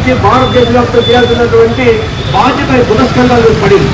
నుంచి భారతదేశ వ్యాప్తం చేయాల్సినటువంటి బాధ్యత పురస్కారాలు పడింది.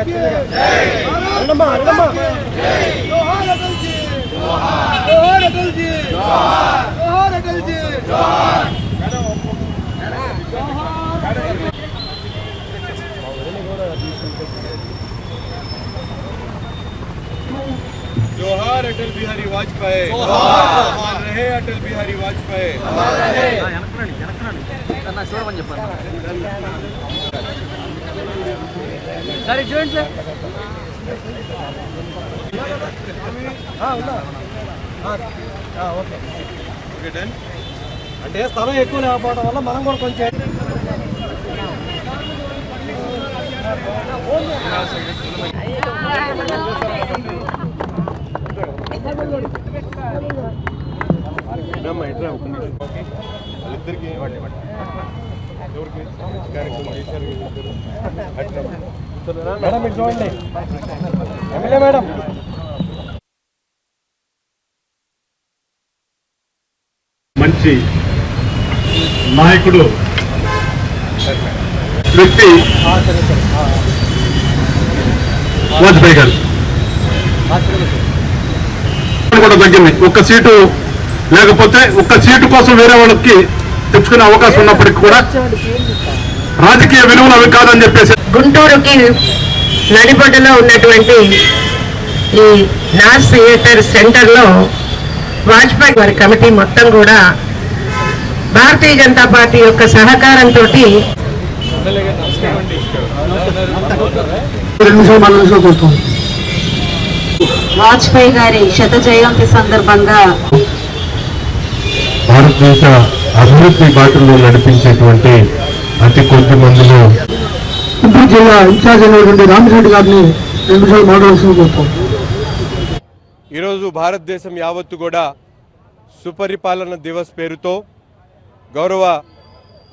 అన్నమ్మ అన్నమ్మ జోహార్ అటల్ జీ జోహార్ జోహార్ అటల్ జీ జోహార్ జోహార్ అటల్ జీ జోహార్ जोहार अटल बिहारी वाजपेयी अमर रहे अटल बिहारी वाजपेयी अमर रहे సరే చూడండి సార్ ఓకే. డన్ అంటే స్థలం ఎక్కువ లేకపోవడం వల్ల మనం కూడా కొంచెం ఓకే వాళ్ళిద్దరికి ఎవరికి? కార్యక్రమం చేశారు మేడం మీరు చూడండి. MLA madam. మంచి నాయకుడు వ్యక్తి వాజ్పేయి గారు. కూడా తగ్గింది. ఒక్క సీటు లేకపోతే ఒక్క సీటు కోసం వేరే వాళ్ళకి తెచ్చుకునే అవకాశం ఉన్నప్పటికీ కూడా రాజకీయ విలువలు అవి కాదని చెప్పేసి గుంటూరుకి నడిబొడ్డులో ఉన్నటువంటి ఈ నాస్ థియేటర్ సెంటర్లో వాజ్పేయి వారి కమిటీ మొత్తం కూడా భారతీయ జనతా పార్టీ యొక్క సహకారంతో వాజ్పేయి గారి శత జయంతి సందర్భంగా భారతదేశ అభివృద్ధి బాటలో నడిపించేటువంటి అతి కొద్ది మందిలో గుంటూరు జిల్లా ఇన్ఛార్జ్ అయినటువంటి రామిరెడ్డి గారిని రెండు నిమిషాలు మాట్లాడాల్సింది కోరుతాం. ఈరోజు భారతదేశం యావత్తు కూడా సుపరిపాలన దివస్ పేరుతో గౌరవ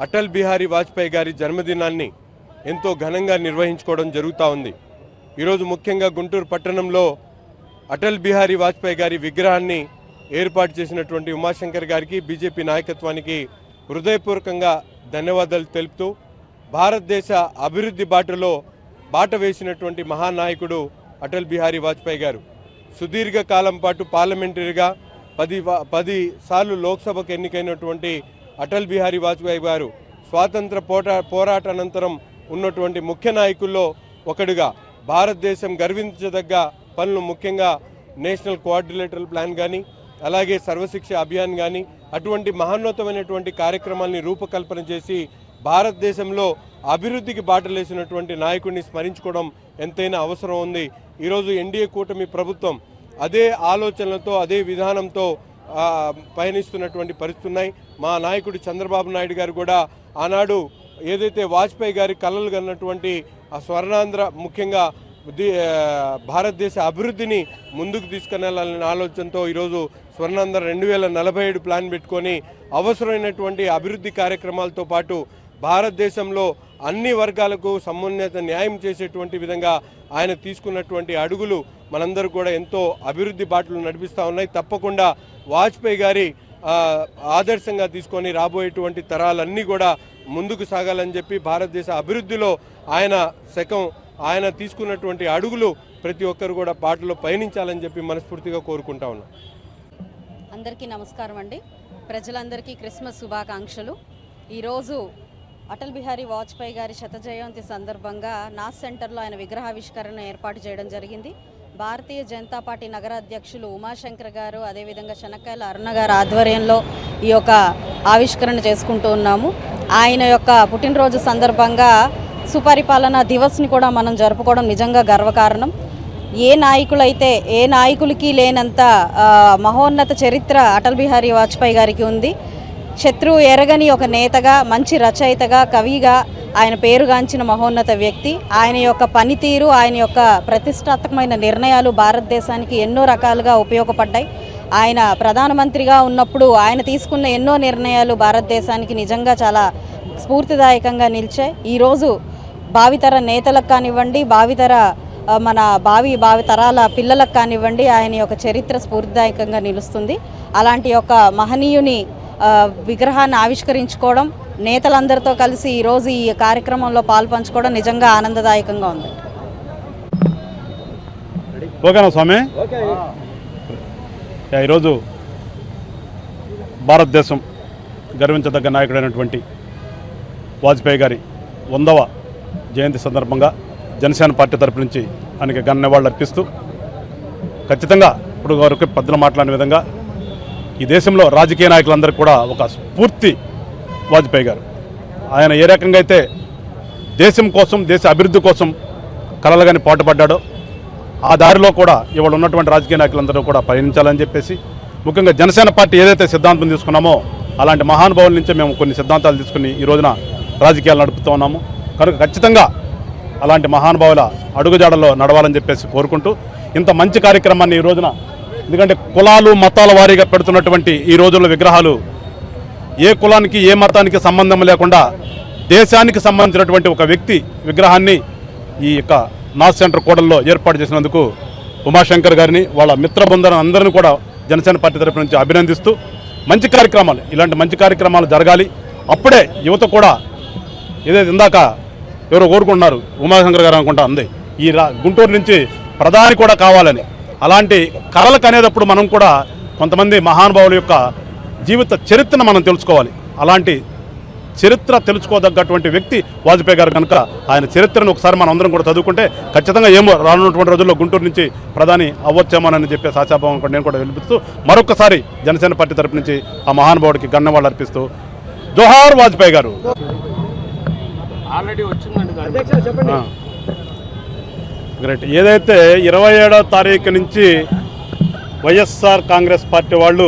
అటల్ బిహారీ వాజ్పేయి గారి జన్మదినాన్ని ఎంతో ఘనంగా నిర్వహించుకోవడం జరుగుతూ ఉంది. ఈరోజు ముఖ్యంగా గుంటూరు పట్టణంలో అటల్ బిహారీ వాజ్పేయి గారి విగ్రహాన్ని ఏర్పాటు చేసినటువంటి ఉమాశంకర్ గారికి బీజేపీ నాయకత్వానికి హృదయపూర్వకంగా ధన్యవాదాలు తెలుపుతూ భారతదేశ అభివృద్ధి బాటలో బాట వేసినటువంటి మహానాయకుడు అటల్ బిహారీ వాజ్పేయి గారు. సుదీర్ఘ కాలం పాటు పార్లమెంటరీగా పది వా- పది సార్లు లోక్సభకు ఎన్నికైనటువంటి అటల్ బిహారీ వాజ్పేయి గారు స్వాతంత్ర పోటా పోరాట అనంతరం ఉన్నటువంటి ముఖ్య నాయకుల్లో ఒకడుగా భారతదేశం గర్వించదగ్గ పనులు ముఖ్యంగా నేషనల్ కోఆర్డినేటర్ ప్లాన్ కానీ అలాగే సర్వశిక్ష అభియాన్ కానీ అటువంటి మహోన్నతమైనటువంటి కార్యక్రమాల్ని రూపకల్పన చేసి భారతదేశంలో అభివృద్ధికి బాటలేసినటువంటి నాయకుడిని స్మరించుకోవడం ఎంతైనా అవసరం ఉంది. ఈరోజు ఎన్డీఏ కూటమి ప్రభుత్వం అదే ఆలోచనలతో అదే విధానంతో పయనిస్తున్నటువంటి పరిస్థితి ఉన్నాయి. మా నాయకుడు చంద్రబాబు నాయుడు గారు కూడా ఆనాడు ఏదైతే వాజ్పేయి గారి కలలు కన్నటువంటి ఆ స్వర్ణాంధ్ర ముఖ్యంగా భారతదేశ అభివృద్ధిని ముందుకు తీసుకెళ్ళాలనే ఆలోచనతో ఈరోజు స్వర్ణాంధ్ర రెండు వేల నలభై ఏడు ప్లాన్ పెట్టుకొని అవసరమైనటువంటి అభివృద్ధి కార్యక్రమాలతో పాటు భారతదేశంలో అన్ని వర్గాలకు సమున్నత న్యాయం చేసేటువంటి విధంగా ఆయన తీసుకున్నటువంటి అడుగులు మనందరూ కూడా ఎంతో అభివృద్ధి బాటలు నడిపిస్తూ ఉన్నాయి. తప్పకుండా వాజ్పేయి గారి ఆదర్శంగా తీసుకొని రాబోయేటువంటి తరాలన్నీ కూడా ముందుకు సాగాలని చెప్పి భారతదేశ అభివృద్ధిలో ఆయన శకం ఆయన తీసుకున్నటువంటి అడుగులు ప్రతి ఒక్కరు కూడా బాటలో పయనించాలని చెప్పి మనస్ఫూర్తిగా కోరుకుంటా ఉన్నాం. అందరికీ నమస్కారం అండి. ప్రజలందరికీ క్రిస్మస్ శుభాకాంక్షలు. ఈరోజు అటల్ బిహారీ వాజ్పేయి గారి శత జయంతి సందర్భంగా నాస్ సెంటర్లో ఆయన విగ్రహావిష్కరణ ఏర్పాటు చేయడం జరిగింది. భారతీయ జనతా పార్టీ నగర అధ్యక్షులు ఉమాశంకర్ గారు అదేవిధంగా శనక్కాయల అరుణ గారు ఆధ్వర్యంలో ఈ యొక్క ఆవిష్కరణ చేసుకుంటూ ఉన్నాము. ఆయన యొక్క పుట్టినరోజు సందర్భంగా సుపరిపాలన దివస్ని కూడా మనం జరుపుకోవడం నిజంగా గర్వకారణం. ఏ నాయకులైతే ఏ నాయకులకి లేనంత మహోన్నత చరిత్ర అటల్ బిహారీ వాజ్పేయి గారికి ఉంది. శత్రువు ఎరగని ఒక నేతగా మంచి రచయితగా కవిగా ఆయన పేరుగాంచిన మహోన్నత వ్యక్తి. ఆయన యొక్క పనితీరు ఆయన యొక్క ప్రతిష్టాత్మకమైన నిర్ణయాలు భారతదేశానికి ఎన్నో రకాలుగా ఉపయోగపడ్డాయి. ఆయన ప్రధానమంత్రిగా ఉన్నప్పుడు ఆయన తీసుకున్న ఎన్నో నిర్ణయాలు భారతదేశానికి నిజంగా చాలా స్ఫూర్తిదాయకంగా నిలిచాయి. ఈరోజు భావితర నేతలకు కానివ్వండి భావితర మన భావి భావి తరాల పిల్లలకు కానివ్వండి ఆయన యొక్క చరిత్ర స్ఫూర్తిదాయకంగా నిలుస్తుంది. అలాంటి యొక్క మహనీయుని విగ్రహాన్ని ఆవిష్కరించుకోవడం నేతలందరితో కలిసి ఈరోజు ఈ కార్యక్రమంలో పాల్పంచుకోవడం నిజంగా ఆనందదాయకంగా ఉంది. ఓకేనా స్వామి? యా, ఈరోజు భారతదేశం గర్వించదగ్గ నాయకుడైనటువంటి వాజ్పేయి గారి వందవ జయంతి సందర్భంగా జనసేన పార్టీ తరపు నుంచి ఆయనకి ఘన నివాళులు అర్పిస్తూ ఖచ్చితంగా ఇప్పుడు వరకు పెద్దలు మాట్లాడిన విధంగా ఈ దేశంలో రాజకీయ నాయకులందరూ కూడా ఒక స్ఫూర్తి వాజ్పేయి గారు. ఆయన ఏ రకంగా అయితే దేశం కోసం దేశ అభివృద్ధి కోసం కలలుగాని పాటుపడ్డాడో ఆ దారిలో కూడా ఇవాళ ఉన్నటువంటి రాజకీయ నాయకులందరూ కూడా పయనించాలని చెప్పేసి ముఖ్యంగా జనసేన పార్టీ ఏదైతే సిద్ధాంతం తీసుకున్నామో అలాంటి మహానుభావుల నుంచే మేము కొన్ని సిద్ధాంతాలు తీసుకుని ఈ రోజున రాజకీయాలు నడుపుతూ ఉన్నాము. కనుక ఖచ్చితంగా అలాంటి మహానుభావుల అడుగుజాడలో నడవాలని చెప్పేసి కోరుకుంటూ ఇంత మంచి కార్యక్రమాన్ని ఈ రోజున ఎందుకంటే కులాలు మతాల వారీగా పెడుతున్నటువంటి ఈ రోజుల్లో విగ్రహాలు ఏ కులానికి ఏ మతానికి సంబంధం లేకుండా దేశానికి సంబంధించినటువంటి ఒక వ్యక్తి విగ్రహాన్ని ఈ యొక్క నాస్ సెంటర్ కూడల్లో ఏర్పాటు చేసినందుకు ఉమాశంకర్ గారిని వాళ్ళ మిత్ర బృందాన్ని అందరిని కూడా జనసేన పార్టీ తరఫు నుంచి అభినందిస్తూ మంచి కార్యక్రమాలు ఇలాంటి మంచి కార్యక్రమాలు జరగాలి. అప్పుడే యువత కూడా ఏదైతే ఇందాక ఎవరో కోరుకుంటున్నారు ఉమాశంకర్ గారు అనుకుంటా అంది ఈ రా గుంటూరు నుంచి ప్రధాని కూడా కావాలని అలాంటి కళలకు అనేటప్పుడు మనం కూడా కొంతమంది మహానుభావుల యొక్క జీవిత చరిత్రను మనం తెలుసుకోవాలి. అలాంటి చరిత్ర తెలుసుకోదగ్గటువంటి వ్యక్తి వాజ్పేయి గారు కనుక ఆయన చరిత్రను ఒకసారి మనం అందరం కూడా చదువుకుంటే ఖచ్చితంగా ఏమో రానున్నటువంటి రోజుల్లో గుంటూరు నుంచి ప్రధాని అవ్వచ్చేమోనని ఆశాభావం కూడా నేను కూడా వినిపిస్తూ మరొకసారి జనసేన పార్టీ తరపు నుంచి ఆ మహానుభావుడికి గన్నవాళ్ళు అర్పిస్తూ జోహార్ వాజ్పేయి గారు. ఆ. గ్రేట్ ఏదైతే ఇరవై ఏడో తారీఖు నుంచి వైఎస్ఆర్ కాంగ్రెస్ పార్టీ వాళ్ళు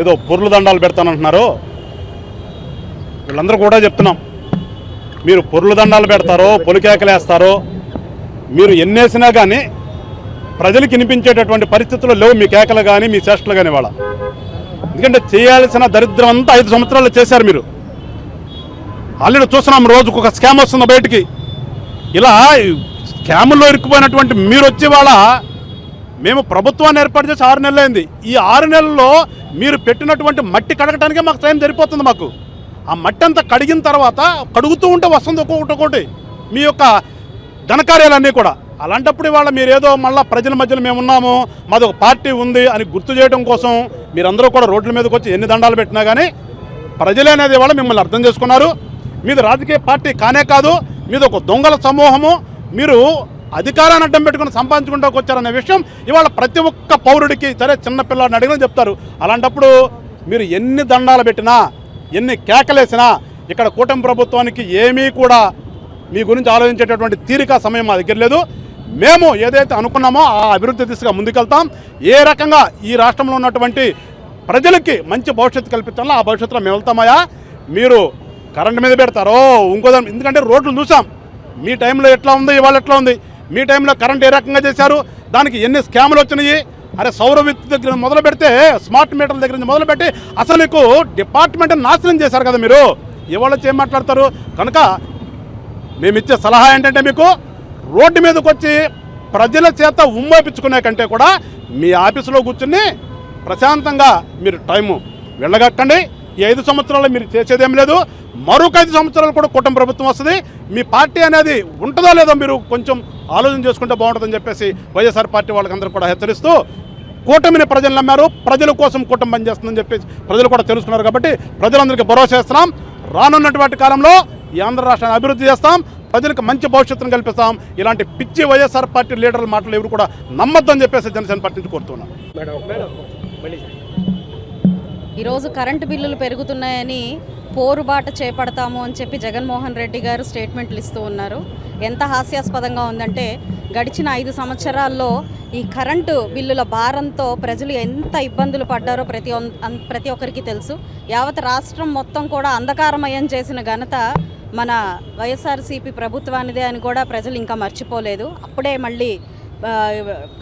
ఏదో పొర్లు దండాలు పెడతానంటున్నారో వీళ్ళందరూ కూడా చెప్తున్నాం. మీరు పొర్లు దండాలు పెడతారో పొలికేకలేస్తారో మీరు ఎన్నేసినా కానీ ప్రజలకు వినిపించేటటువంటి పరిస్థితుల్లో లేవు మీ కేకలు కానీ మీ చేష్టలు కానీ వాళ్ళ. ఎందుకంటే చేయాల్సిన దరిద్రం అంతా ఐదు సంవత్సరాలు చేశారు మీరు. ఆల్రెడీ చూస్తున్నాం రోజుకు ఒక స్కామ్ వస్తుంది బయటికి. ఇలా స్కాముల్లో ఇరుక్కుపోయినటువంటి మీరు వచ్చే వాళ్ళ మేము ప్రభుత్వాన్ని ఏర్పాటు చేసి ఆరు నెలలైంది. ఈ ఆరు నెలల్లో మీరు పెట్టినటువంటి మట్టి కడగటానికే మాకు టైం సరిపోతుంది మాకు. ఆ మట్టి అంతా కడిగిన తర్వాత కడుగుతూ ఉంటే వస్తుంది ఒక్కొక్కటి ఒక్కొక్కటి మీ యొక్క ఘనకార్యాలన్నీ కూడా. అలాంటప్పుడు ఇవాళ మీరేదో మళ్ళీ ప్రజల మధ్యలో మేము ఉన్నాము మాది ఒక పార్టీ ఉంది అని గుర్తు చేయడం కోసం మీరందరూ కూడా రోడ్ల మీదకి వచ్చి ఎన్ని దండాలు పెట్టినా కానీ ప్రజలే అనేది ఇవాళ మిమ్మల్ని అర్థం చేసుకున్నారు. మీది రాజకీయ పార్టీ కానే కాదు మీద ఒక దొంగల సమూహము. మీరు అధికారాన్ని అడ్డం పెట్టుకుని సంపాదించుకుంటూ వచ్చారనే విషయం ఇవాళ ప్రతి ఒక్క పౌరుడికి సరే చిన్న పిల్లాడిని అడిగినా చెప్తారు. అలాంటప్పుడు మీరు ఎన్ని దండాలు పెట్టినా ఎన్ని కేకలేసినా ఇక్కడ కూటమి ప్రభుత్వానికి ఏమీ కూడా మీ గురించి ఆలోచించేటటువంటి తీరిక సమయం మా దగ్గర లేదు. మేము ఏదైతే అనుకున్నామో ఆ అభివృద్ధి దిశగా ముందుకెళ్తాం. ఏ రకంగా ఈ రాష్ట్రంలో ఉన్నటువంటి ప్రజలకి మంచి భవిష్యత్తు కల్పించాలో ఆ భవిష్యత్తులో మేము వెళ్తామయ్యా. మీరు కరెంట్ మీద పెడతారో. ఇంకో ఎందుకంటే రోడ్లు చూసాం. మీ టైంలో ఎట్లా ఉంది ఇవాళ ఎట్లా ఉంది? మీ టైంలో కరెంట్ ఏ రకంగా చేశారు? దానికి ఎన్ని స్కాములు వచ్చినాయి? అరే సౌర విద్యుత్ దగ్గర మొదలు పెడితే స్మార్ట్ మీటర్ల దగ్గర నుంచి మొదలు పెట్టి అసలు మీకు డిపార్ట్మెంట్ నాశనం చేశారు కదా మీరు? ఇవాళ వచ్చి ఏం మాట్లాడతారు? కనుక మేము ఇచ్చే సలహా ఏంటంటే మీకు రోడ్డు మీదకి వచ్చి ప్రజల చేత ఉమ్మేపించుకునే కంటే కూడా మీ ఆఫీసులో కూర్చుని ప్రశాంతంగా మీరు టైము వెళ్ళగక్కండి. ఈ ఐదు సంవత్సరాలు మీరు చేసేదేం లేదు. మరొక ఐదు సంవత్సరాలు కూడా కుటుంబ ప్రభుత్వం వస్తుంది. మీ పార్టీ అనేది ఉంటుందో లేదో మీరు కొంచెం ఆలోచన చేసుకుంటే బాగుంటుందని చెప్పేసి వైఎస్ఆర్ పార్టీ వాళ్ళకందరూ కూడా హెచ్చరిస్తూ కూటమిని ప్రజలు నమ్మారు. ప్రజల కోసం కూటమి పనిచేస్తుందని చెప్పేసి ప్రజలు కూడా తెలుసుకున్నారు కాబట్టి ప్రజలందరికీ భరోసా ఇస్తున్నాం రానున్నటువంటి కాలంలో ఈ ఆంధ్ర రాష్ట్రాన్ని అభివృద్ధి చేస్తాం. ప్రజలకు మంచి భవిష్యత్తును కల్పిస్తాం. ఇలాంటి పిచ్చి వైఎస్ఆర్ పార్టీ లీడర్ల మాటలు ఎవరు కూడా నమ్మొద్దని చెప్పేసి జనసేన పార్టీ నుంచి కోరుతున్నాం. ఈరోజు కరెంటు బిల్లులు పెరుగుతున్నాయని పోరుబాట చేపడతాము అని చెప్పి జగన్మోహన్ రెడ్డి గారు స్టేట్మెంట్లు ఇస్తూ ఉన్నారు. ఎంత హాస్యాస్పదంగా ఉందంటే గడిచిన ఐదు సంవత్సరాల్లో ఈ కరెంటు బిల్లుల భారంతో ప్రజలు ఎంత ఇబ్బందులు పడ్డారో ప్రతి ప్రతి ఒక్కరికి తెలుసు. యావత్ రాష్ట్రం మొత్తం కూడా అంధకారమయం చేసిన ఘనత మన వైఎస్ఆర్సీపీ ప్రభుత్వానిదే అని కూడా ప్రజలు ఇంకా మర్చిపోలేదు. అప్పుడే మళ్ళీ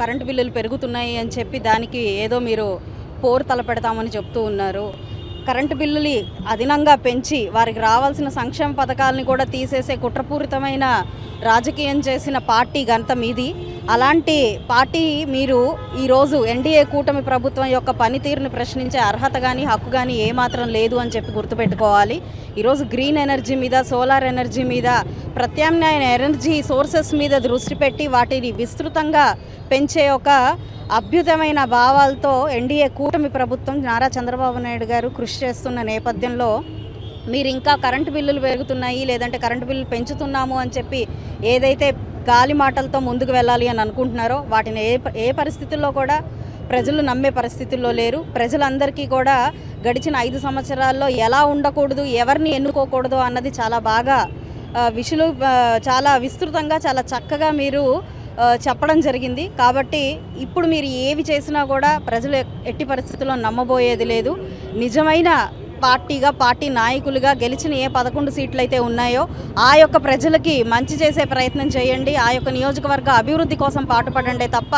కరెంటు బిల్లులు పెరుగుతున్నాయి అని చెప్పి దానికి ఏదో మీరు పోరు తలపెడతామని చెప్తూ ఉన్నారు. కరెంటు బిల్లులు అదనంగా పెంచి వారికి రావాల్సిన సంక్షేమ పథకాలని కూడా తీసేసే కుట్రపూరితమైన రాజకీయం చేసిన పార్టీ ఘనత మీది. అలాంటి పార్టీ మీరు ఈరోజు ఎన్డీఏ కూటమి ప్రభుత్వం యొక్క పనితీరుని ప్రశ్నించే అర్హత కానీ హక్కు కానీ ఏమాత్రం లేదు అని చెప్పి గుర్తుపెట్టుకోవాలి. ఈరోజు గ్రీన్ ఎనర్జీ మీద సోలార్ ఎనర్జీ మీద ప్రత్యామ్నాయ ఎనర్జీ సోర్సెస్ మీద దృష్టి పెట్టి వాటిని విస్తృతంగా పెంచే ఒక అభ్యుతమైన భావాలతో ఎన్డీఏ కూటమి ప్రభుత్వం నారా చంద్రబాబు నాయుడు గారు కృషి చేస్తున్న నేపథ్యంలో మీరు ఇంకా కరెంటు బిల్లులు పెరుగుతున్నాయి లేదంటే కరెంటు బిల్లులు పెంచుతున్నాము అని చెప్పి ఏదైతే గాలి మాటలతో ముందుకు వెళ్ళాలి అని అనుకుంటున్నారో వాటిని ఏ ఏ పరిస్థితుల్లో కూడా ప్రజలు నమ్మే పరిస్థితుల్లో లేరు. ప్రజలందరికీ కూడా గడిచిన ఐదు సంవత్సరాల్లో ఎలా ఉండకూడదు ఎవరిని ఎన్నుకోకూడదు అన్నది చాలా బాగా విషులు చాలా విస్తృతంగా చాలా చక్కగా మీరు చెప్పడం జరిగింది. కాబట్టి ఇప్పుడు మీరు ఏవి చేసినా కూడా ప్రజలు ఎట్టి పరిస్థితుల్లో నమ్మబోయేది లేదు. నిజమైన పార్టీగా పార్టీ నాయకులుగా గెలిచిన ఏ పదకొండు సీట్లు అయితే ఉన్నాయో ఆ యొక్క ప్రజలకి మంచి చేసే ప్రయత్నం చేయండి. ఆ యొక్క నియోజకవర్గ అభివృద్ధి కోసం పాటుపడండి తప్ప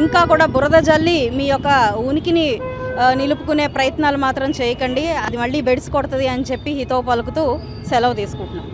ఇంకా కూడా బురద జల్లి మీ యొక్క ఉనికిని నిలుపుకునే ప్రయత్నాలు మాత్రం చేయకండి. అది మళ్ళీ బెడిసి కొడుతుంది అని చెప్పి హితో పలుకుతూ సెలవు తీసుకుంటున్నాం.